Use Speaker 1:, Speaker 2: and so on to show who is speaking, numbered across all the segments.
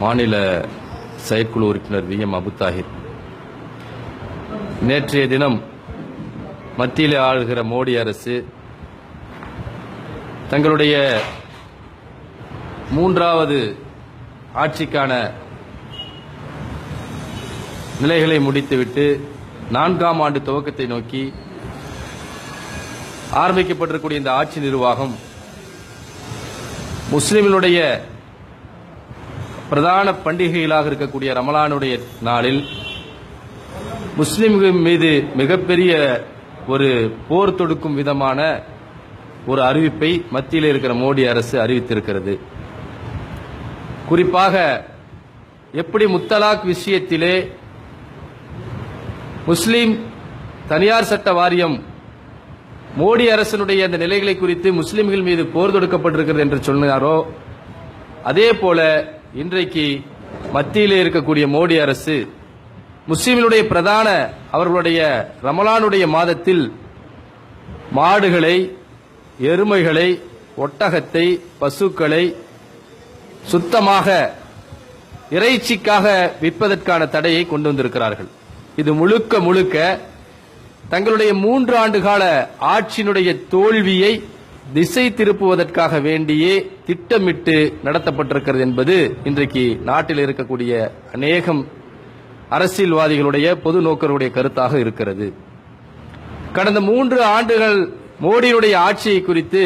Speaker 1: மாநில செயற்குழு உறுப்பினர் வி எம் அபுதாஹிர் நேற்றைய தினம் மத்தியில் ஆளுகிற மோடி அரசு தங்களுடைய மூன்றாவது ஆட்சிக்கான நிலைகளை முடித்துவிட்டு நான்காம் ஆண்டு துவக்கத்தை நோக்கி ஆரம்பிக்கப்பட்டிருக்கக்கூடிய இந்த ஆட்சி நிர்வாகம் முஸ்லிம்களுடைய பிரதான பண்டிகைகளாக இருக்கக்கூடிய ரமலானுடைய நாளில் முஸ்லிம்கள் மீது மிகப்பெரிய ஒரு போர் தொடுக்கும் விதமான ஒரு அறிவிப்பை மத்தியில் இருக்கிற மோடி அரசு அறிவித்திருக்கிறது. குறிப்பாக எப்படி முத்தலாக் விஷயத்திலே முஸ்லிம் தனியார் சட்ட வாரியம் மோடி அரசனுடைய அந்த நிலைகளை குறித்து முஸ்லிம்கள் மீது போர் தொடுக்கப்பட்டிருக்கிறது என்று சொன்னாரோ அதே போல இன்றைக்கு மத்தியிலே இருக்கக்கூடிய மோடி அரசு முஸ்லீம்களுடைய பிரதான அவர்களுடைய ரமலானுடைய மாதத்தில் மாடுகளை எருமைகளை ஒட்டகத்தை பசுக்களை சுத்தமாக இறைச்சிக்காக விற்பதற்கான தடையை கொண்டு வந்திருக்கிறார்கள். இது முழுக்க முழுக்க தங்களுடைய மூன்று ஆண்டு கால ஆட்சியினுடைய தோல்வியை திசை திருப்புவதற்காக வேண்டியே திட்டமிட்டு நடத்தப்பட்டிருக்கிறது என்பது இன்றைக்கு நாட்டில் இருக்கக்கூடிய அநேகம் அரசியல்வாதிகளுடைய பொது நோக்கருடைய கருத்தாக இருக்கிறது. கடந்த மூன்று ஆண்டுகள் மோடியுடைய ஆட்சியை குறித்து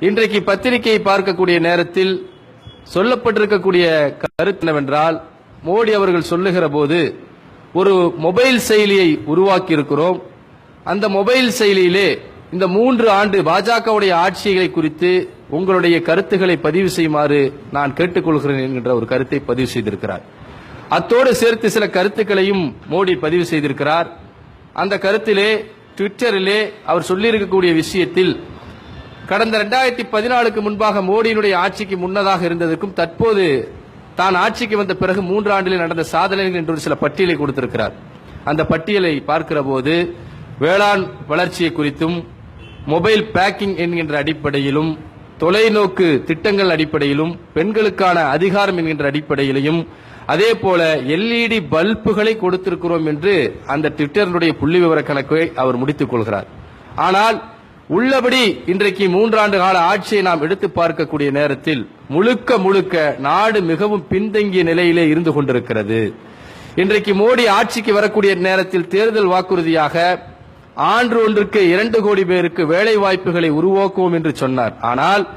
Speaker 1: இன்றைக்கு பத்திரிகையை பார்க்கக்கூடிய நேரத்தில் சொல்லப்பட்டிருக்கக்கூடிய கருத்து என்னவென்றால் மோடி அவர்கள் சொல்லுகிற போது ஒரு மொபைல் செயலியை உருவாக்கி இருக்கிறோம் அந்த மொபைல் செயலியிலே இந்த மூன்று ஆண்டு பாஜகவுடைய ஆட்சிகளை குறித்து உங்களுடைய கருத்துக்களை பதிவு செய்யுமாறு நான் கேட்டுக்கொள்கிறேன் என்கின்ற ஒரு கருத்தை பதிவு செய்திருக்கிறார். அத்தோடு சேர்த்து சில கருத்துக்களையும் மோடி பதிவு செய்திருக்கிறார். அந்த கருத்திலே ட்விட்டரிலே அவர் சொல்லியிருக்கக்கூடிய விஷயத்தில் கடந்த ரெண்டாயிரத்தி பதினாலுக்கு முன்பாக மோடியினுடைய ஆட்சிக்கு முன்னதாக இருந்ததற்கும் தற்போது தான் ஆட்சிக்கு வந்த பிறகு மூன்று ஆண்டில் நடந்த சாதனைகள் என்று சில பட்டியலை கொடுத்திருக்கிறார். அந்த பட்டியலை பார்க்கிற போது வேளாண் வளர்ச்சியை குறித்தும் மொபைல் பேக்கிங் என்கின்ற அடிப்படையிலும் தொலைநோக்கு திட்டங்கள் அடிப்படையிலும் பெண்களுக்கான அதிகாரம் என்கின்ற அடிப்படையிலையும் அதே போல எல்இடி பல்புகளை கொடுத்திருக்கிறோம் என்று அந்த ட்விட்டருடைய புள்ளி விவர கணக்கை அவர் முடித்துக் கொள்கிறார். ஆனால் உள்ளபடி இன்றைக்கு மூன்றாண்டு கால ஆட்சியை நாம் எடுத்து பார்க்கக்கூடிய நேரத்தில் முழுக்க முழுக்க நாடு மிகவும் பின்தங்கிய நிலையிலே இருந்து கொண்டிருக்கிறது. இன்றைக்கு மோடி ஆட்சிக்கு வரக்கூடிய நேரத்தில் தேர்தல் வாக்குறுதியாக ஆண்டு ஒன்றுக்கு இரண்டு கோடி பேருக்கு வேலை வாய்ப்புகளை உருவாக்குவோம் என்று சொன்னார். ஆனால்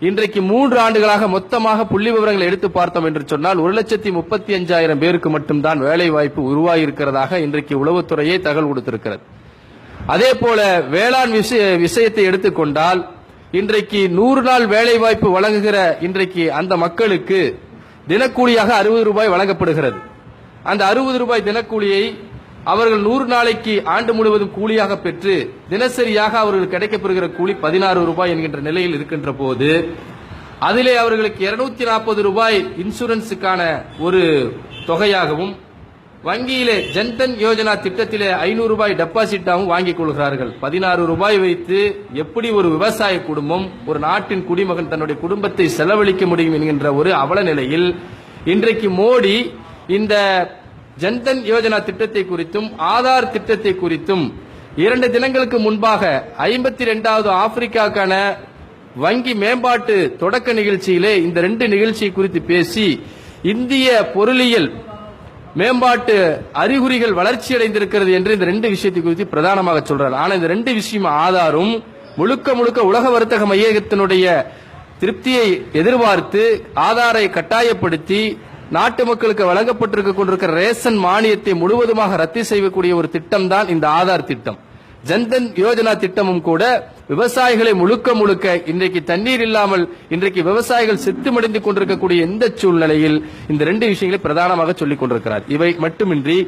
Speaker 1: இன்றைக்கு மூன்று ஆண்டுகளாக மொத்தமாக புள்ளி விவரங்களை எடுத்து பார்த்தோம் என்று சொன்னால் ஒரு லட்சத்தி முப்பத்தி அஞ்சாயிரம் பேருக்கு மட்டும்தான் வேலை வாய்ப்பு உருவாகியிருக்கிறதாக இன்றைக்கு உளவுத்துறையே தகவல் கொடுத்திருக்கிறது. அதே போல வேளாண் விஷய- விஷயத்தை எடுத்துக்கொண்டால் இன்றைக்கு நூறு நாள் வேலை வாய்ப்பு வழங்குகிற இன்றைக்கு அந்த மக்களுக்கு தினக்கூலியாக அறுபது ரூபாய் வழங்கப்படுகிறது. அந்த அறுபது ரூபாய் தினக்கூலியை அவர்கள் நூறு நாளைக்கு ஆண்டு முழுவதும் கூலியாக பெற்று தினசரியாக அவர்கள் கிடைக்கப்பெறுகிற கூலி பதினாறு ரூபாய் என்கின்ற நிலையில் இருக்கின்ற போது அதிலே அவர்களுக்கு இருநூத்தி நாற்பது ரூபாய் இன்சூரன்ஸுக்கான ஒரு தொகையாகவும் வங்கியிலே ஜன்தன் யோஜனா திட்டத்திலே ஐநூறு ரூபாய் டெபாசிட்டாகவும் வாங்கிக் கொள்கிறார்கள். பதினாறு ரூபாய் வைத்து எப்படி ஒரு விவசாய குடும்பம் ஒரு நாட்டின் குடிமகன் தன்னுடைய குடும்பத்தை செலவழிக்க முடியும் என்கின்ற ஒரு அவல நிலையில் இன்றைக்கு மோடி இந்த ஜன்தன் யோஜனா திட்டத்தை குறித்தும் ஆதார் திட்டத்தை குறித்தும் இரண்டு தினங்களுக்கு முன்பாக ஐம்பத்தி ரெண்டாவது ஆப்பிரிக்காக்கான வங்கி மேம்பாட்டு தொடக்க நிகழ்ச்சியிலே இந்த ரெண்டு நிகழ்ச்சியை குறித்து பேசி இந்திய பொருளியல் மேம்பாட்டு அறிகுறிகள் வளர்ச்சி அடைந்திருக்கிறது என்று இந்த ரெண்டு விஷயத்தை குறித்து பிரதானமாக சொல்றார். ஆனால் இந்த ரெண்டு விஷயம் ஆதாரும் முழுக்க முழுக்க உலக வர்த்தக மையகத்தினுடைய திருப்தியை எதிர்பார்த்து ஆதாரை கட்டாயப்படுத்தி நாட்டு மக்களுக்கு வழங்கப்பட்டிருக்க கொண்டிருக்கிற ரேஷன் மானியத்தை முழுவதுமாக ரத்து செய்யக்கூடிய ஒரு திட்டம் தான் இந்த ஆதார் திட்டம். ஜன்தன் யோஜனா திட்டமும் கூட விவசாயிகளை முழுக்க முழுக்க இன்றைக்கு தண்ணீர் இல்லாமல் இன்றைக்கு விவசாயிகள் செத்துமடைந்து கொண்டிருக்கக்கூடிய இந்த சூழ்நிலையில் இந்த ரெண்டு விஷயங்களை பிரதானமாக சொல்லிக் கொண்டிருக்கிறார். இவை மட்டுமின்றி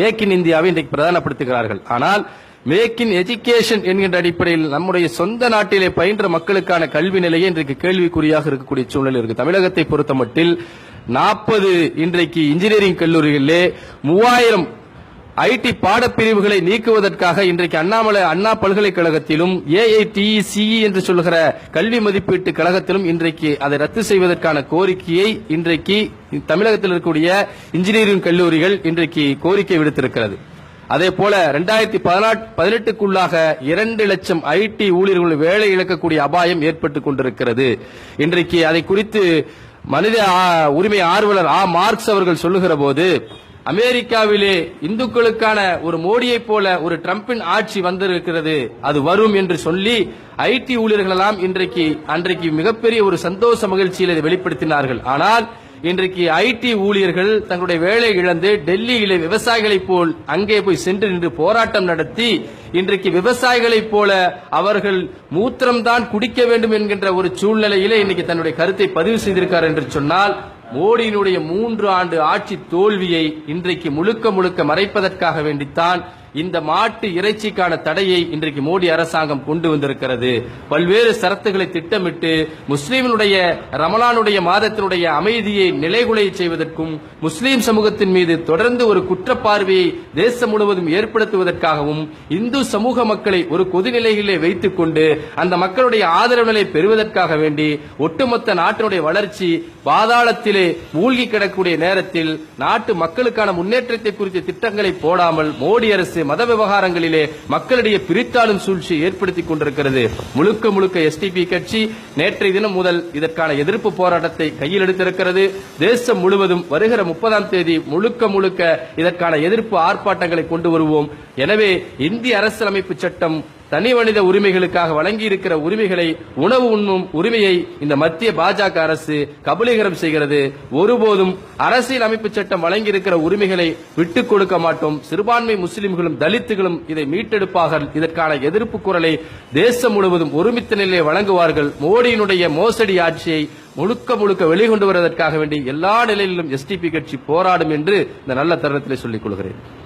Speaker 1: மேக் இன் இந்தியாவை இன்றைக்கு பிரதானப்படுத்துகிறார்கள். ஆனால் மேக் இன் எஜுகேஷன் என்கின்ற அடிப்படையில் நம்முடைய சொந்த நாட்டிலே பயின்ற மக்களுக்கான கல்வி நிலையே இன்றைக்கு கேள்விக்குறியாக இருக்கக்கூடிய சூழ்நிலை இருக்கு. தமிழகத்தை பொறுத்தமட்டில் நாற்பது இன்றைக்கு இன்ஜினியரிங் கல்லூரிகளிலே மூவாயிரம் ஐடி பாடப்பிரிவுகளை நீக்குவதற்காக இன்றைக்கு அண்ணாமலை அண்ணா பல்கலைக்கழகத்திலும் ஏஐடிசிஇ என்று சொல்கிற கல்வி மதிப்பீட்டு கழகத்திலும் இன்றைக்கு அதை ரத்து செய்வதற்கான கோரிக்கையை இன்றைக்கு தமிழகத்தில் இருக்கக்கூடிய இன்ஜினியரிங் கல்லூரிகள் இன்றைக்கு கோரிக்கை விடுத்திருக்கிறது. அதே போல ரெண்டாயிரத்தி பதினெட்டுக்குள்ளாக இரண்டு லட்சம் ஐடி ஊழியர்கள் வேலை இழக்கக்கூடிய அபாயம் ஏற்பட்டுக் கொண்டிருக்கிறது. இன்றைக்கு அதை குறித்து மனித உரிமை ஆர்வலர் ஆ மார்க்ஸ் அவர்கள் சொல்லுகிற போது அமெரிக்காவிலே இந்துக்களுக்கான ஒரு மோடியைப் போல ஒரு டிரம்பின் ஆட்சி வந்திருக்கிறது அது வரும் என்று சொல்லி ஐடி ஊழியர்களெல்லாம் இன்றைக்கு அன்றைக்கு மிகப்பெரிய ஒரு சந்தோஷ மகிழ்ச்சியில் வெளிப்படுத்தினார்கள். ஆனால் இன்றைக்கு ஐடி ஊழியர்கள் தங்களுடைய வேலை இழந்து டெல்லியிலே விவசாயிகளைப் போல் அங்கே போய் சென்று நின்று போராட்டம் நடத்தி இன்றைக்கு விவசாயிகளைப் போல அவர்கள் மூத்திரம்தான் குடிக்க வேண்டும் என்கின்ற ஒரு சூழ்நிலையிலே இன்னைக்கு தன்னுடைய கருத்தை பதிவு செய்திருக்கார் என்று சொன்னால் மோடியினுடைய மூன்று ஆண்டு ஆட்சி தோல்வியை இன்றைக்கு முழுக்க முழுக்க மறைப்பதற்காக வேண்டித்தான் இந்த மாட்டு இறைச்சிக்கான தடையை இன்றைக்கு மோடி அரசாங்கம் கொண்டு வந்திருக்கிறது. பல்வேறு சரத்துகளை திட்டமிட்டு முஸ்லீமினுடைய ரமலானுடைய மாதத்தினுடைய அமைதியை நிலைகுலைய செய்வதற்கும் முஸ்லீம் சமூகத்தின் மீது தொடர்ந்து ஒரு குற்றப்பார்வையை தேசம் முழுவதும் ஏற்படுத்துவதற்காகவும் இந்து சமூக மக்களை ஒரு கொதிநிலையிலே வைத்துக் கொண்டு அந்த மக்களுடைய ஆதரவு நிலை பெறுவதற்காக வேண்டி ஒட்டுமொத்த நாட்டினுடைய வளர்ச்சி பாதாளத்திலே மூழ்கி கிடக்கூடிய நேரத்தில் நாட்டு மக்களுக்கான முன்னேற்றத்தை குறித்த திட்டங்களை போடாமல் மோடி அரசு மத விவகாரங்களிலே மக்களிடையே பிரித்தாளும் சூழ்ச்சியை ஏற்படுத்திக் கொண்டிருக்கிறது. முழுக்க முழுக்க எஸ்டிபி கட்சி நேற்றைய தினம் முதல் இதற்கான எதிர்ப்பு போராட்டத்தை கையில் எடுத்திருக்கிறது. தேசம் முழுவதும் வருகிற முப்பதாம் தேதி முழுக்க முழுக்க இதற்கான எதிர்ப்பு ஆர்ப்பாட்டங்களை கொண்டு வருவோம். எனவே இந்திய அரசியலமைப்பு சட்டம் தனி மனித உரிமைகளுக்காக வழங்கி இருக்கிற உரிமைகளை உணவு உண்ணும் உரிமையை இந்த மத்திய பாஜக அரசு கபலீகரம் செய்கிறது. ஒருபோதும் அரசியல் அமைப்பு சட்டம் வழங்கி இருக்கிற உரிமைகளை விட்டுக் கொடுக்க மாட்டோம். சிறுபான்மை முஸ்லிம்களும் தலித்துகளும் இதை மீட்டெடுப்பார்கள். இதற்கான எதிர்ப்பு குரலை தேசம் முழுவதும் ஒருமித்த நிலையை வழங்குவார்கள். மோடியினுடைய மோசடி ஆட்சியை முழுக்க முழுக்க வெளிகொண்டு வருவதற்காக வேண்டி எல்லா நிலையிலும் எஸ்டிபி கட்சி போராடும் என்று இந்த நல்ல தருணத்தில் சொல்லிக் கொள்கிறேன்.